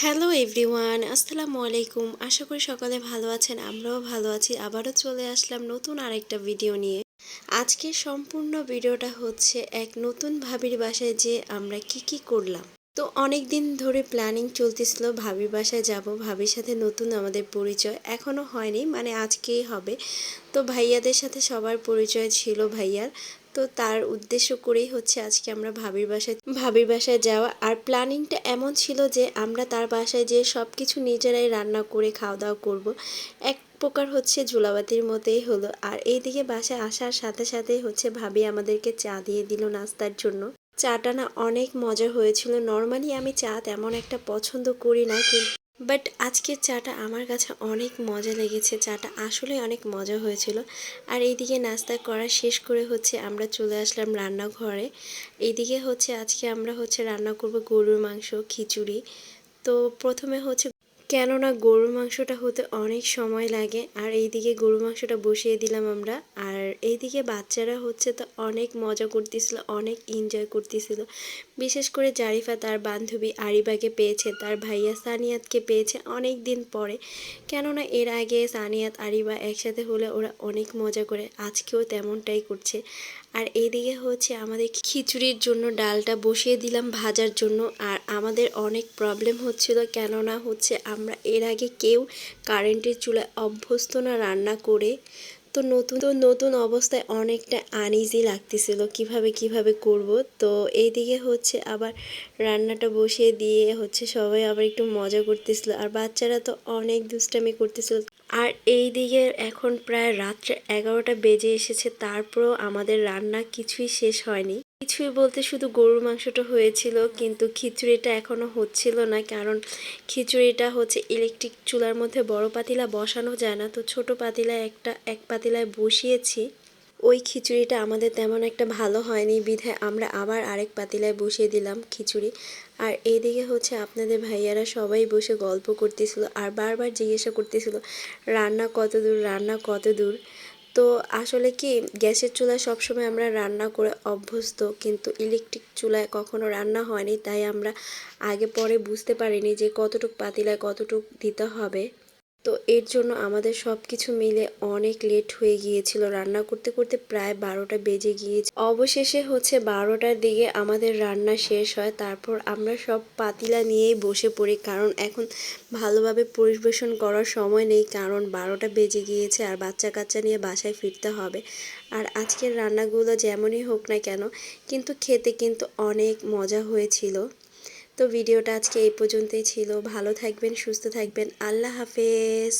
Hello everyone, আসসালামু আলাইকুম। আশা করি সকালে ভালো আছেন, আমরাও ভালো আছি। আবারও চলে আসলাম নতুন আরেকটা ভিডিও নিয়ে। আজকে সম্পূর্ণ ভিডিওটা হচ্ছে এক নতুন ভাবির বাসায় যে আমরা কি কি করলাম। তো অনেক দিন ধরে প্ল্যানিং চলতেছিল, ভাবির বাসায় যাব, ভাবির সাথে নতুন আমাদের পরিচয় এখনও হয়নি মানে আজকেই হবে। তো ভাইয়াদের সাথে সবার পরিচয় ছিল ভাইয়ার। তো তার উদ্দেশ্য করেই হচ্ছে আজকে আমরা ভাবির বাসায় ভাবির বাসায় যাওয়া। আর প্ল্যানিংটা এমন ছিল যে আমরা তার বাসায় যেয়ে সব কিছু নিজেরাই রান্না করে খাওয়া দাওয়া করব। এক প্রকার হচ্ছে ঝুলাবাতির মতোই হলো। আর এইদিকে বাসায় আসার সাথে সাথে হচ্ছে ভাবি আমাদেরকে চা দিয়ে দিল নাস্তার জন্য। চাটা না অনেক মজা হয়েছিল। নর্মালি আমি চা তেমন একটা পছন্দ করি না, কিন্তু বাট আজকের চাটা আমার কাছে অনেক মজা লেগেছে, চাটা আসলে অনেক মজা হয়েছিল। আর এইদিকে নাস্তা করা শেষ করে হচ্ছে আমরা চলে আসলাম রান্নাঘরে। এইদিকে হচ্ছে আজকে আমরা হচ্ছে রান্না করব গরুর মাংস, খিচুড়ি। তো প্রথমে হচ্ছে কেননা গরুর মাংসটা হতে অনেক সময় লাগে, আর এইদিকে গরুর মাংসটা বসিয়ে দিলাম আমরা, আর এইদিকে বাচ্চারা হচ্ছে তো অনেক মজা করতেছিল, অনেক এনজয় করতেছিল। বিশেষ করে জারিফা তার বান্ধবী আরিবাকে পেয়েছে, তার ভাইয়া সানিয়াতকে পেয়েছে অনেক দিন পরে। কেননা এর আগে সানিয়াত, আরিবা একসাথে হলে ওরা অনেক মজা করে, আজকেও তেমনটাই করছে। আর এইদিকে হচ্ছে আমাদের খিচুড়ির জন্য ডালটা বসিয়ে দিলাম ভাজার জন্য, আর আমাদের অনেক প্রবলেম হচ্ছিল, কেননা হচ্ছে আমরা এর আগে কেউ কারেন্টের চুলায় অভ্যস্ত না রান্না করে, তো নতুন তো নতুন অবস্থায় অনেকটা আনইজি লাগতেছিল। কীভাবে কীভাবে করব? তো এইদিকে হচ্ছে আবার রান্নাটা বসিয়ে দিয়ে হচ্ছে সবাই আবার একটু মজা করতেছিল। আর বাচ্চারা তো অনেক দুষ্টামি করতেছিল। আর এই দিকে এখন প্রায় রাত্রে এগারোটা বেজে এসেছে, তারপরও আমাদের রান্না কিছুই শেষ হয়নি। কিছুই বলতে শুধু গরুর মাংসটা হয়েছিল, কিন্তু খিচুড়িটা এখনও হচ্ছিল না, কারণ খিচুড়িটা হচ্ছে ইলেকট্রিক চুলার মধ্যে বড় পাতিলা বসানো যায় না। তো ছোট পাতিলায় একটা, এক পাতিলায় বসিয়েছি। ওই খিচুড়িটা আমাদের তেমন একটা ভালো হয়নি, বিধায় আমরা আবার আরেক পাতিলায় বসিয়ে দিলাম খিচুড়ি। আর এইদিকে হচ্ছে আপনাদের ভাইয়ারা সবাই বসে গল্প করতেছিল আর বারবার জিজ্ঞাসা করতেছিল, রান্না কত দূর, রান্না কত দূর? তো আসলে কি, গ্যাসের চুলায় সবসময় আমরা রান্না করে অভ্যস্ত, কিন্তু ইলেকট্রিক চুলায় কখনো রান্না হয়নি, তাই আমরা আগে পরে বুঝতে পারিনি যে কতটুক পাতিলায় কতটুক দিতে হবে। তো এর জন্য আমাদের সব কিছু মিলে অনেক লেট হয়ে গিয়েছিল। রান্না করতে করতে প্রায় বারোটা বেজে গিয়েছে। অবশেষে হচ্ছে বারোটার দিকে আমাদের রান্না শেষ হয়। তারপর আমরা সব পাতিলা নিয়েই বসে পড়ি। কারণ এখন ভালোভাবে পরিবেশন করার সময় নেই। কারণ বারোটা বেজে গিয়েছে আর বাচ্চা কাচ্চা নিয়ে বাসায় ফিরতে হবে। আর আজকের রান্নাগুলো যেমনই হোক না কেন, কিন্তু খেতে কিন্তু অনেক মজা হয়েছিল। তো ভিডিওটা আজকে এই পর্যন্তই ছিল। ভালো থাকবেন সুস্থ থাকবেন। আল্লাহ হাফেজ।